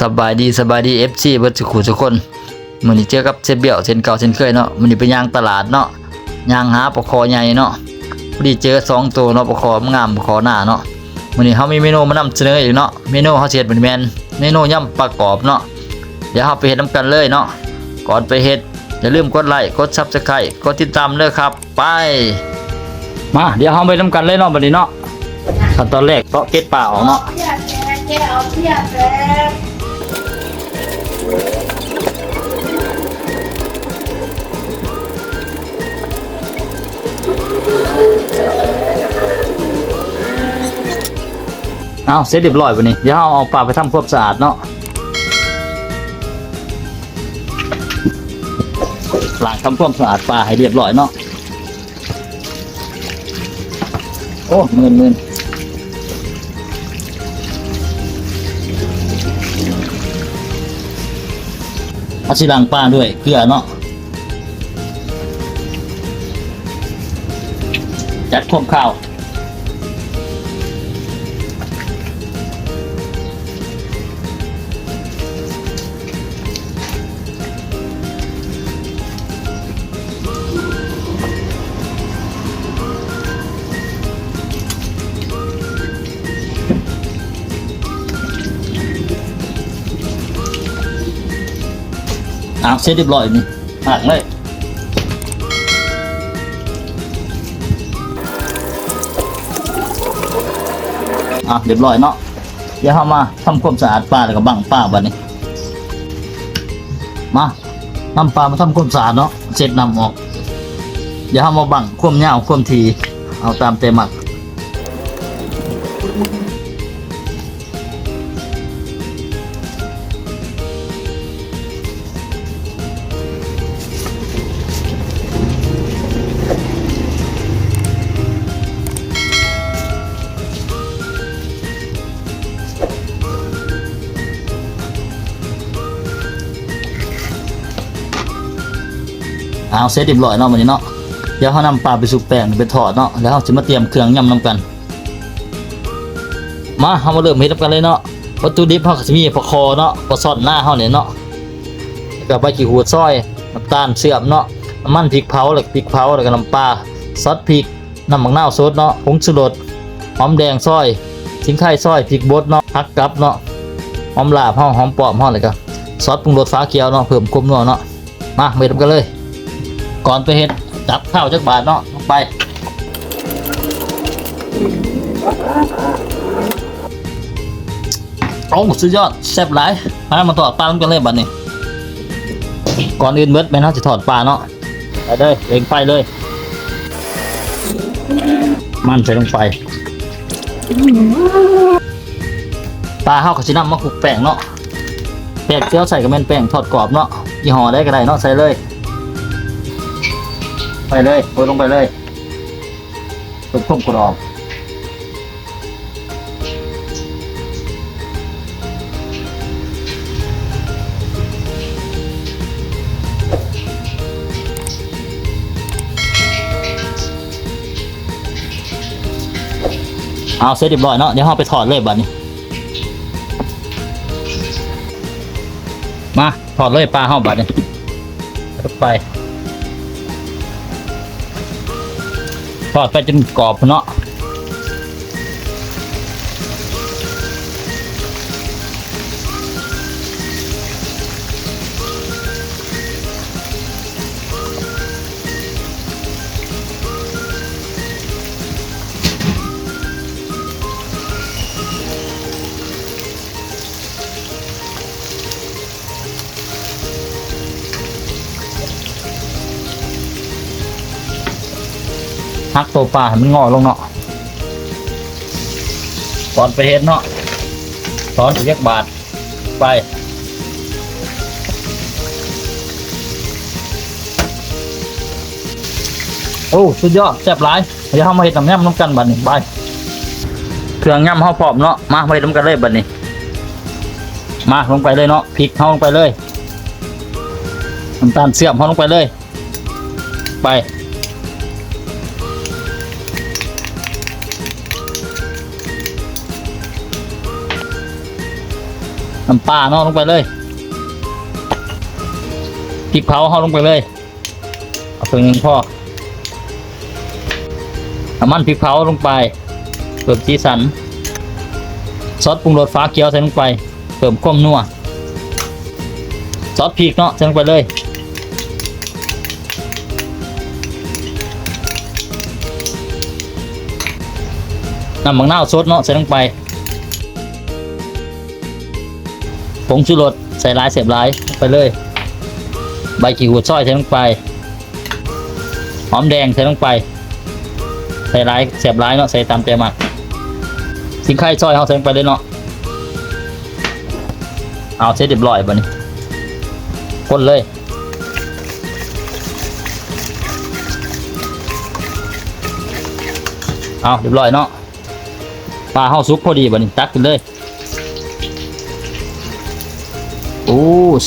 สบายดีสบายดี FC เบิดสุขุทุกคนมือนี้เจอกับเซเบียวเช่นเก่าเช่นเคยเนาะมื้อนี้ไปย่างตลาดเนาะย่างหาปลาคอใหญ่เนาะพอดีเจอสองตัวเนาะปลาคองามปลาคอหน้าเนาะมื้อนี้เฮามีเมนูมานำเสนออีกเนาะเมนูเฮาสิเฮ็ดเป็นแมนเมนูย่ำปลากรอบเนาะเดี๋ยวเฮาไปเฮ็ดนํกันเลยเนาะก่อนไปเฮ็ดอย่าลืมกดไลค์กด Subscribe กดติดตามเด้อครับ ไป มาเดี๋ยวเฮาไปนํกันเลยเนาะบัดนี้เนาะขั้นตอนแรกเกาะเก็ดปลาออกเนาะเพียแกแกเอาเพียแก เอาเสร็จเรียบร้อยวันนี้ เดี๋ยวเอาเอาปลาไปทำความสะอาดเนาะล้างทำความสะอาดปลาให้เรียบร้อยเนาะ โอ้เงินเงิน อาชิลังป้าด้วยเกลือเนาะจัดควบข้าว อาเสร็จเรียบร้อยนี่หักเลยอะเรียบร้อยเนาะเดี๋ยวเรามาทำความสะอาดปลาแล้วก็บังปลาบัดนี้ มานำปลามาทำความสะอาดเนาะเสร็จนำออก เดี๋ยวเรามาบังความยาวความทีเอาตามเตมัก เอาเสร็จเรียบร้อยเนาะวันนี้เนาะเดี๋ยวเขานำปลาไปสุกแป้งไปทอดเนาะแล้วเขาจะมาเตรียมเครื่องยำนำกัน มาเขามาเริ่มเฮ็ดกันเลยเนาะวัตถุดิบเขาจะมีปลาคอเนาะปลาซอนหน้าเขาเนี่ยเนาะแล้วก็ใบขี้หูดซอยน้ำตาลเสื่อมเนาะน้ำมันพริกเผาแล้วก็พริกเผาแล้วก็น้ำปลาซอสพริกน้ำมะนาวสดเนาะผงชูรสหอมแดงซอยทิ้งไข่ซอยพริกบดเนาะผักกับเนาะหอมลาบเฮาหอมปอมเฮาเลยก็ซอสปรุงรสฟ้าเขียวเนาะเพิ่มความนัวเนาะมาเฮ็ดกันเลย ก่อนไปเฮ็ดจับข้าวจักบาทเนาะไปโอ้สุดยอดแซ่บหลายมามาทอดปลาลงกันเลยบัดนี้ก่อนอื่นเบิดแม่นเฮาสิทอดปลาเนาะไปเลยเร่งไฟเลย มันใส่ลงไปปลาเฮาก็สินำมาคลุกแป้งเนาะแป้งเจียวใส่ก็แม่นแป้งทอดกรอบเนาะยี่ห้อได้ก็ได้เนาะใส่เลย ไปเลยโรยลงไปเลยตุ่มพุ่มกรอบเอาเสร็จเรียบร้อยเนาะเดี๋ยวเราไปถอดเลยบัดนี้ มาถอดเลยปลาห้าบัดนี้ไป ทอดไปจนกรอบเนาะ หักตัวปลาให้มันงอลงเนาะตอนไปเฮ็ดเนาะตอนเรียกบาทไปโอ้สุดยอดแซ่บหลายเดี๋ยวเฮามาเฮ็ดน้ำยำน้ำกันบัดนี้ไปเครื่องยำเฮาพร้อมเนาะมาไปน้ำกันเลยบัดนี้ มาลงไปเลยเนาะพริกเฮาลงไปเลยน้ำตาลเสื่อมเฮาลงไปเลย ไป น้ำปลาเนาะลงไปเลยพริกเผาเฮาลงไปเลยเอาเพิ่งหนึ่งพอน้ำมันพริกเผาลงไปเพิ่มสีสันซอสปรุงรสฟ้าเขียวใส่ลงไปเพิ่มความนัวซอสพริกเนาะใส่ลงไปเลยน้ำมังนาวสดเนาะใส่ลงไป ผงชูรสใส่หลายเสียบหลายไปเลย ใบขี้หูดซอยใส่ลงไป หอมแดงใส่ลงไป ใส่หลายเสียบหลายเนาะใส่ตามใจมากสิงไข่ซอยเอาใส่ลงไปเลยเนาะเอาเสร็จเรียบร้อยบัดนี้คนเลยเอาเรียบร้อยเนาะปลาเฮาสุกพอดีบัดนี้ตักขึ้นเลย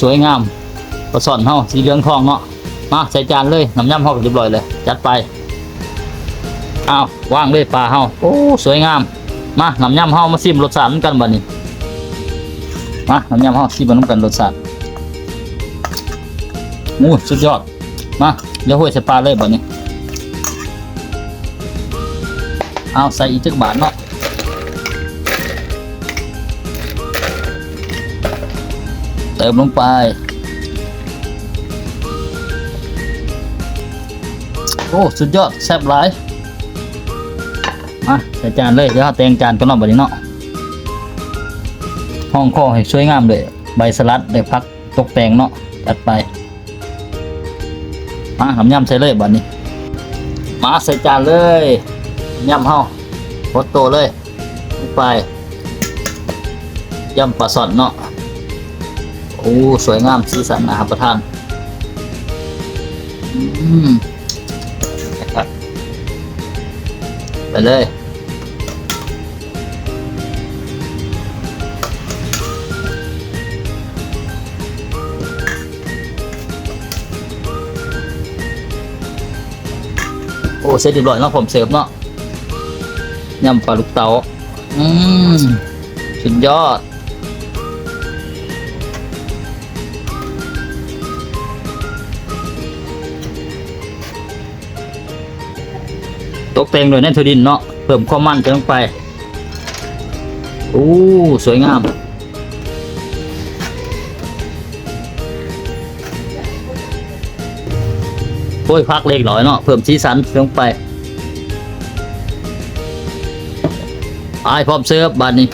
สวยงามปลาซ่อนเฮาสีเหลืองทองเนาะมาใส่จานเลยน้ำยำเฮาเรียบร้อยเลย จัดไปอ้าวว่างเลยปลาเฮาโอ้สวยงาม มาน้ำยำเฮามาซิมรสชาตินกันบัดนี้มาน้ำยำเฮาซิมมันกันรสชาติโอ้สุดยอดมาเดี๋ยวห้วยใส่ปลาเลยบัดนี้เอาใส่อีกจักบาทเนาะ เติมลงไป โอ้ สุดยอด แซ่บหลาย มาใส่จานเลย เดี๋ยวเราแต่งจานกันเนาะบัดนี้เนาะห้องคอให้สวยงามเลย ใบสลัดได้พักตกแต่งเนาะจัดไป มาหำยำใส่เลยบัดนี้ มาใส่จานเลยยำเฮาโคตรโตเลยไปยำปลาสอดเนาะ โอ้สวยงามสีสันนะครับประธาน อืมนะครับไปเลยโอ้เสร็จเรียบร้อยเนาะผมเสิร์ฟเนาะยำปลาลูกเตาอืมสุดยอด ตกแต่งโดยแนทดินเนาะเพิ่มความมันลงไปโอ้สวยงาม โอ้ยพักเล็กหน่อยเนาะเพิ่มสีสันลงไปไอ้พร้อมเสิร์ฟบานนี้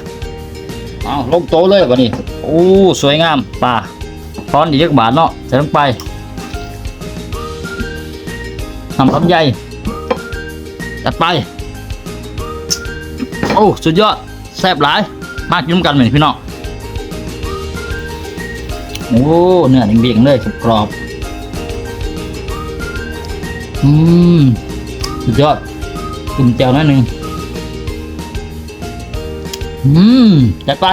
เอาลงโตเลยบานนี้โอ้สวยงามป่าพร้อนอีกจักบาทเนาะใส่ลงไปทำคำใหญ่ จัดไป โอ้สุดยอดแซ่บหลาย มากยุ่มกันเหมือนพี่น้องโอ้เนื้อเบี่ยงเลยกรอบอืมสุดยอดกินเจียวนิดนึงอืมจัดไป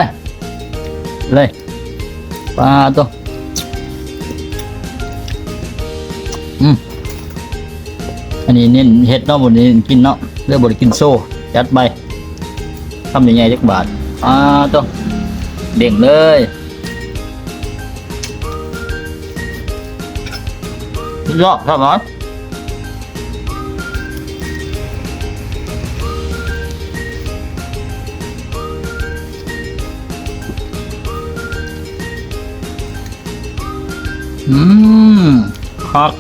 เลยปลาตัว อันนี้เน้นเฮ็ดเนาะบนนี้กินเนาะเลือกบนกินโซ่จัดไปทำยังไงจักบาทอ่าตัวเบ่งเลยสุดยอดครับหมออืมครับ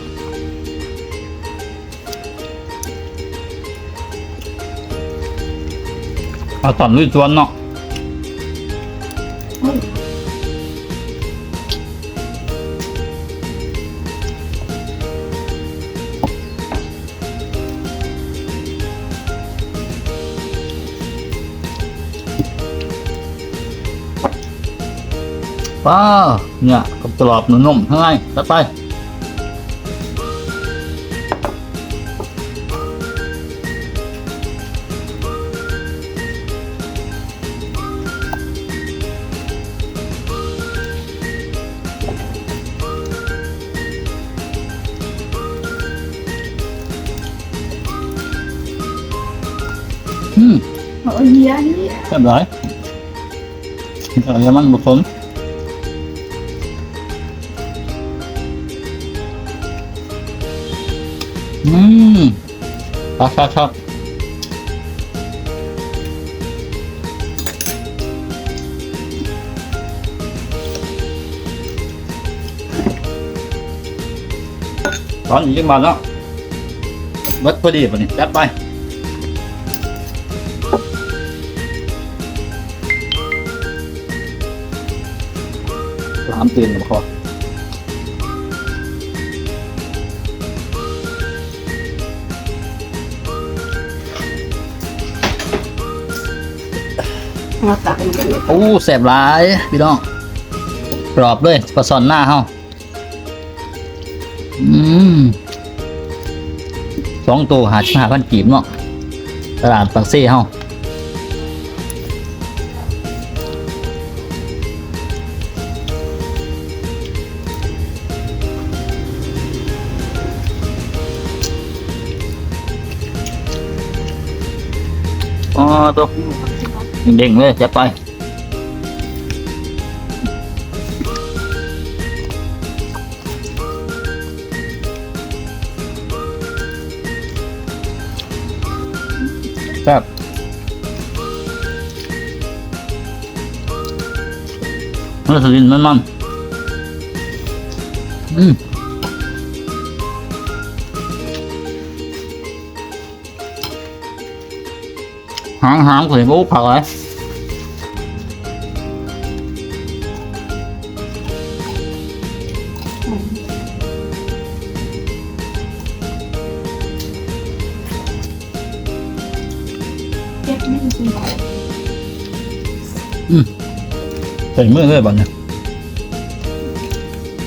เอาตอนลุยสวนเนาะว้าเนี่ยกรอบนุ่มๆข้างในตัดไป Ở gì ấy? Rồi. Rồi em ăn một phần. Mmm. Thật thật thật. Có những cái mà đó. Bất có đi vào này, đắt bay. ครับครับครับตอนนี้ยังมาแล้วเบิดพอดีป่ะนี่จัดไปสามตื่นกับพอมาตักกันเลยโอ้แสบหลายพี่น้องกรอบเลยปลาซอนหน้าเฮาอืมสองตัวหาชิหาพันกีบเนาะตลาดปักเซ่เฮา ตัวเด้งๆเลยจะไปครับมันสลินมันมันอืมางหางเคยบุกผักเลยเก็บไม่จริงใส่มือเลยบ่เนี่ย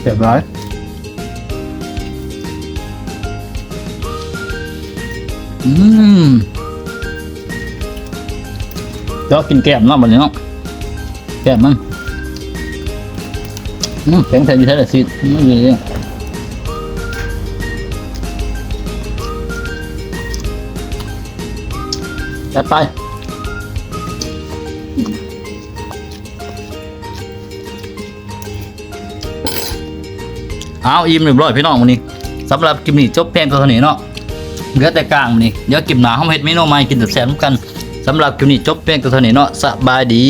เรียบร้อยอืม เดี๋ยวกินแก้มเนาะบ่เนี่ยเนาะแก้มมันอืมแข็งใส่ดีแท้เลยสิไม่ดีเลยจัดไปเอาอิ่มเรียบร้อยพี่น้องวันนี้สำหรับกิมนี่จบเพลงตัวเท่านี้เนาะเหลือแต่กลางวันนี้เดี๋ยวกิมหนาห้องเฮ็ดเมนูใหม่กินแต่แซ่บกัน สำหรับกิปนี่จบเพียงตัวเท่านี้เนาะสบายดี